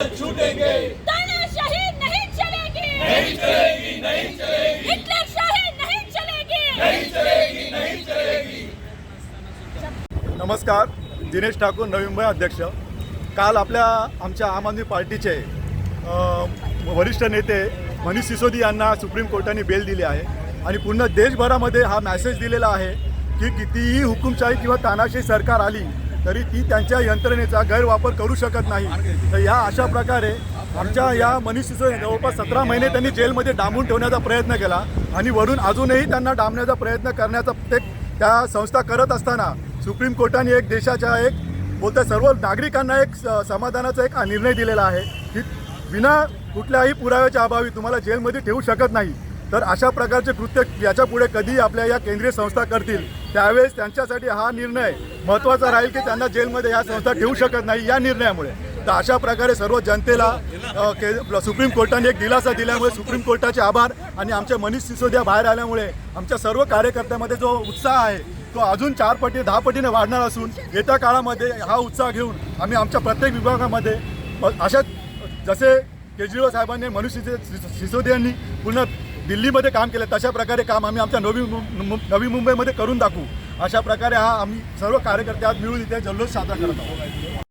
छूटेंगे। तानाशाही नहीं चलेगी। नहीं चलेगी नहीं चलेगी। हिटलरशाही नहीं चलेगी। नहीं चलेगी नहीं चलेगी। नमस्कार दिनेश ठाकूर नवी मुंबई अध्यक्ष। काल आपल्या आमच्या आम आदमी पार्टीचे वरिष्ठ नेते मनीष सिसोदी यांना सुप्रीम कोर्टाने बेल दिली आहे. आणि पूर्ण देशभरामध्ये हा मॅसेज दिलेला आहे की कितीही हुकुमशाही किंवा तानाशाही सरकार आली तरी ती त्यांच्या यंत्रणेचा गैरवापर करू शकत नाही. तर या अशा प्रकारे आमच्या या मनीषीचं जवळपास सतरा महिने त्यांनी जेलमध्ये डांबून ठेवण्याचा प्रयत्न केला आणि वरून अजूनही त्यांना डांबण्याचा प्रयत्न करण्याचा ते त्या संस्था करत असताना सुप्रीम कोर्टाने एक देशाच्या एक बोलता सर्व नागरिकांना एक स- समाधानाचा एक निर्णय दिलेला आहे की विना कुठल्याही पुराव्याच्या अभावी तुम्हाला जेलमध्ये ठेवू शकत नाही. तर अशा प्रकारचे कृत्य याच्यापुढे आपल्या या केंद्रीय संस्था करतील. त्यावेळेस त्यांच्यासाठी हा निर्णय महत्त्वाचा राहील की त्यांना जेलमध्ये या संस्था ठेवू शकत नाही या निर्णयामुळे. तर अशा प्रकारे सर्व जनतेला के सुप्रीम कोर्टाने एक दिलासा दिल्यामुळे सुप्रीम कोर्टाचे आभार आणि आमच्या मनीष सिसोदिया बाहेर आल्यामुळे आमच्या सर्व कार्यकर्त्यामध्ये जो उत्साह आहे तो अजून चार पटी दहा पटीने वाढणार असून येत्या काळामध्ये हा उत्साह घेऊन आम्ही आमच्या प्रत्येक विभागामध्ये अशा जसे केजरीवाल साहेबांनी मनुष्य सिसोदियांनी पुन्हा पूर्ण दिल्लीमध्ये काम केलं तशा प्रकारे काम आम्ही आमच्या नवी नवी मुंबईमध्ये करून दाखवू. अशा प्रकारे हा आम्ही सर्व कार्यकर्ते आज मिळून इथे जल्लोष साजरा करत आहोत.